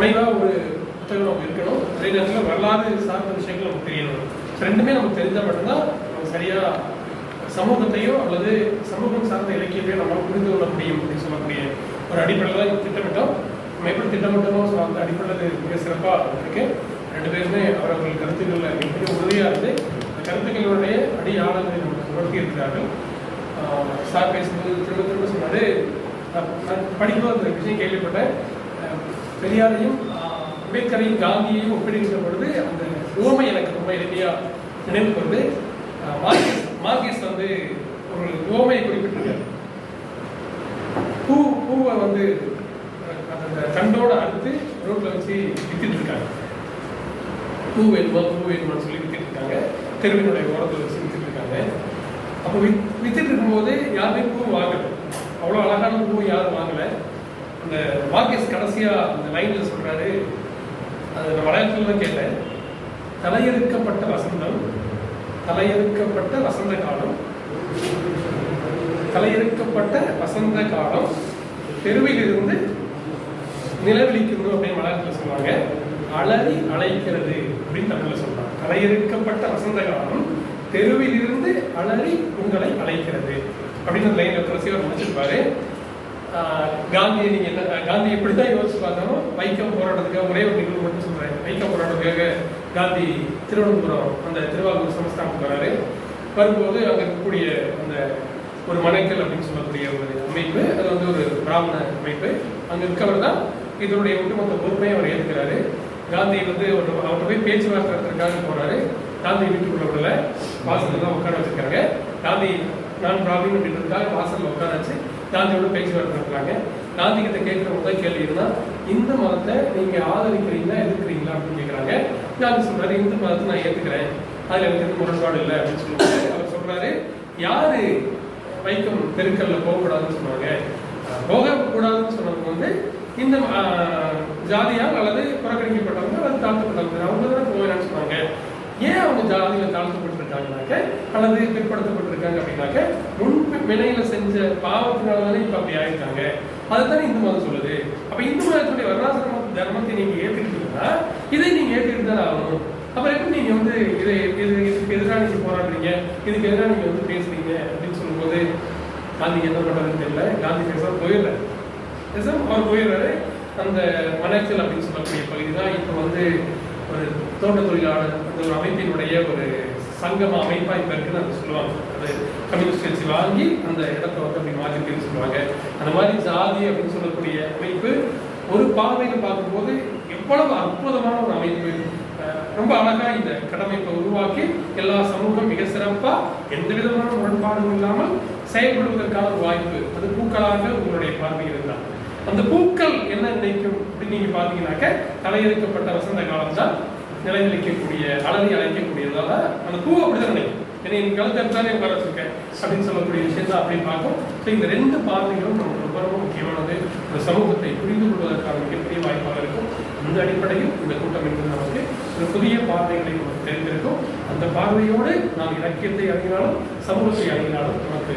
முனைவாக ஒரு புத்தகம் நமக்கு இருக்கணும். அதே நேரத்தில் வரலாறு சார்ந்த விஷயங்கள் நமக்கு தெரியணும். ரெண்டுமே நமக்கு தெரிஞ்சால் மட்டும்தான் நம்ம சரியாக சமூகத்தையோ அல்லது சமூகம் சார்ந்த இலக்கியத்தையோ நம்மளால் புரிந்து கொள்ள முடியும் அப்படின்னு சொல்லக்கூடிய ஒரு அடிப்படையில் தான் திட்டமிட்டோம். நம்ம எப்படி திட்டமிட்டமோ ஸோ அந்த அடிப்படையில் மிக சிறப்பாக இருக்கு. ரெண்டு பேருமே அவர்கள் கருத்துக்களில் மிக உறுதியாக இருந்து அந்த கருத்துக்களுடைய அடி ஆழங்களை நமக்கு உணர்த்தி இருக்கிறார்கள். சார் பேசும்போது திரும்ப திரும்ப சொன்னார் நான் படிக்கும் படிக்கும்போது அந்த விஷயம் கேள்விப்பட்டேன். பெரியாரையும் அம்பேத்கரையும் காந்தியையும் ஒப்பிடுகின்ற பொழுது அந்த உவமை எனக்கு ரொம்ப எளிமையாக நினைவுக்கு கொண்டு ஆஹ் மார்கெஸ் வந்து ஒரு உவமையை குறிப்பிட்டிருக்காரு. பூ பூவை வந்து அந்த தண்டோட அறுத்து ரோட்டில் வச்சு வித்துட்டு இருக்காங்க பூ வேணுமா பூ வேணுமான்னு சொல்லி வித்துட்டு இருக்காங்க தெருவினுடைய ஓரத்தில் வச்சு வித்துட்டு இருக்காங்க அப்போ வித் வித்துட்டு இருக்கும்போது யாருமே பூ வாங்கலை. அவ்வளோ அழகான பூ யாரும் வாங்கலை. அந்த வாக்கிஸ் கடைசியாக அந்த லைனில் சொல்கிறாரு அது நான் மலையாளத்தில் தான் கேட்டேன். தலையெடுக்கப்பட்ட வசந்தம் தலையெடுக்கப்பட்ட வசந்த காலம் தலையெடுக்கப்பட்ட வசந்த காலம் தெருவில் இருந்து நிலவிழிக்கணும் அப்படின்னு மலையாளத்தில் சொல்லுவாங்க. அலறி அழைக்கிறது அப்படின்னு தமிழில் சொல்றாங்க. தலையெடுக்கப்பட்ட வசந்த காலம் தெருவில் இருந்து அலறி உங்களை அழைக்கிறது அப்படின்னு அந்த லைன்ல கடைசியாக முடிச்சிருப்பாரு. காந்தி காந்தியை நீங்க என்ன காந்தி எப்படி தான் யோசிச்சு பார்த்தாலும் வைக்கம் போராட்டத்துக்காக ஒரே ஒரு நிகழ்வு மட்டும் சொல்றேன். வைக்கம் போராட்டத்துக்காக காந்தி திருவனந்தபுரம் அந்த திருவாரூர் சமஸ்தானத்துக்கு வராரு. வரும்போது அங்க இருக்கக்கூடிய அந்த ஒரு மனைக்கல் அப்படின்னு சொல்லக்கூடிய ஒரு அமைப்பு அது வந்து ஒரு பிராமண அமைப்பு. அங்க இருக்கவர் தான் இதனுடைய ஒட்டுமொத்த பொறுப்பையும் அவர் ஏற்கிறாரு காந்தி வந்து ஒரு அவர் போய் பேச்சுவார்த்தை நடத்துறதுக்காக போறாரு. காந்தி வீட்டுக்குள்ள விடல. வாசலில் தான் உட்கார வச்சிருக்காங்க. காந்தி நான் பிராமின் அப்படின்றதுக்காக வாசல்ல உட்கார வச்சு காந்தியோட பேச்சுவார்த்தை நடத்துறாங்க. காந்தி கிட்ட கேட்கிற முதல் கேள்வி என்ன இந்த மதத்தை நீங்க ஆதரிக்கிறீங்களா எதிர்க்கிறீங்களா? அப்படின்னு கேட்கறாங்க காந்தி சொல்றாரு இந்து மதத்தை நான் ஏத்துக்கிறேன். அதுல எனக்கு எந்த முரண்பாடு இல்லை அப்படின்னு சொல்லிட்டு அவர் சொல்றாரு. யாரு வைக்கம் தெருக்கல்ல போகக்கூடாதுன்னு சொன்னாங்க? போகக்கூடாதுன்னு சொன்னவங்க வந்து இந்த ஜாதியால் அல்லது புறக்கணிக்கப்பட்டவங்க அல்லது தாழ்த்தப்பட்டவங்க அவங்க தானே போவேன்னு சொன்னாங்க ஏன் அவங்க ஜாதியில் தாழ்த்தப்பட்டிருக்காங்கனாக்க அல்லது பிற்படுத்தப்பட்டிருக்காங்க அப்படின்னாக்க முன் வினையில செஞ்ச பாவத்தினாலதானே இப்ப அப்படி ஆயிருக்காங்க. அதுதானே இந்து மதம் சொல்லுது. அப்ப இந்து மதத்துடைய வர்ணாசிரம தர்மத்தை நீங்க ஏத்துக்கிட்டீங்கன்னா இதை நீங்க ஏத்துக்கிட்டு ஆகணும். அப்புறம் எப்படி நீங்க வந்து இதை இது இதுக்கு எதிராக நீங்க போராடுறீங்க? இதுக்கு எதிராக நீங்க வந்து பேசுறீங்க அப்படின்னு சொல்லும்போது காந்தி என்ன பண்றதுன்னு தெரியல. காந்தி பேசாம போயிடுறாரு. பேசாம அவர் போயிடுறாரு. அந்த மனைச்சல் அப்படின்னு சொல்லக்கூடிய பகுதி தான் இப்போ வந்து ஒரு தோட்ட தொழிலாளர் ஒரு அமைப்பினுடைய ஒரு சங்கம அமைப்பா இப்போ இருக்குன்னு அதை சொல்லுவாங்க. அது கம்யூனிஸ்ட் கட்சி வாங்கி அந்த இடத்த வந்து அப்படி மாற்றிட்டு சொல்லுவாங்க. அந்த மாதிரி ஜாதி அப்படின்னு சொல்லக்கூடிய அமைப்பு ஒரு பார்வையில் பார்க்கும்போது எவ்வளவு அற்புதமான ஒரு அமைப்பு. ரொம்ப அழகா இந்த கடமைப்பை உருவாக்கி எல்லா சமூகம் மிக சிறப்பா எந்த விதமான முரண்பாடும் இல்லாமல் செயல்படுவதற்கான ஒரு வாய்ப்பு. அது பூக்களாக உங்களுடைய பார்வையில் அந்த பூக்கள் என்ன நினைக்கும் அப்படின்னு நீங்க பாத்தீங்கன்னாக்க தலையெடுக்கப்பட்ட வசந்த காலம் தான் நிலைநிலைக்கக்கூடிய அலறி அழைக்கக்கூடியதால அந்த பூ அப்படிதான் நினைக்கும். ஏன்னா என் கழுத்தை தானே உட்கார வச்சிருக்கேன் அப்படின்னு சொல்லக்கூடிய விஷயத்தை அப்படின்னு பார்க்கும். ஸோ இந்த ரெண்டு பார்வைகளும் நமக்கு ரொம்ப ரொம்ப முக்கியமானது. இந்த சமூகத்தை புரிந்து கொள்வதற்கான மிகப்பெரிய வாய்ப்பாக இருக்கும். இந்த அடிப்படையில் இந்த கூட்டம் என்பது நமக்கு ஒரு புதிய பார்வைகளை நமக்கு தெரிந்திருக்கும். அந்த பார்வையோடு நாம் இலக்கியத்தை அணுகினாலும் சமூகத்தை அணுகினாலும் நமக்கு